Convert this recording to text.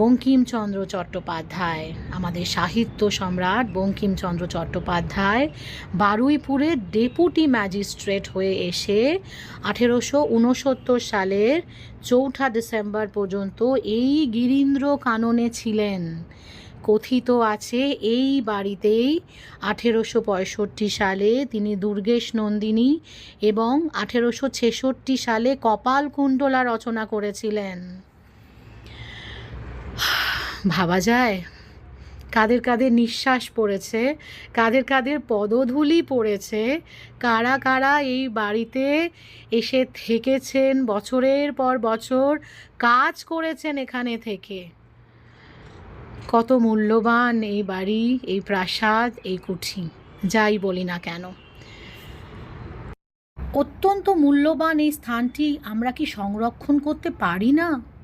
বঙ্কিমচন্দ্র চট্টোপাধ্যায়, আমাদের সাহিত্য সম্রাট বঙ্কিমচন্দ্র চট্টোপাধ্যায় বারুইপুরের ডেপুটি ম্যাজিস্ট্রেট হয়ে এসে আঠেরোশো উনসত্তর সালের চৌঠা ডিসেম্বর পর্যন্ত এই গিরীন্দ্র কাননে ছিলেন। কথিত আছে, এই বাড়িতেই আঠেরোশো পঁয়ষট্টি সালে তিনি দুর্গেশ নন্দিনী এবং আঠেরোশো ছেষট্টি সালে কপালকুণ্ডলা রচনা করেছিলেন। ভাবা যায়? কাদের কাদের নিঃশ্বাস পড়েছে? কাদের কাদের পদধূলি পড়েছে? কারা কারা এই বাড়িতে এসে থেকেছেন বছরের পর বছর? কাজ করেছেন এখানে থেকে। কত মূল্যবান এই বাড়ি, এই প্রাসাদ, এই কুঠি, যাই বলি না কেন। অত্যন্ত মূল্যবান এই স্থানটি আমরা কি সংরক্ষণ করতে পারি না?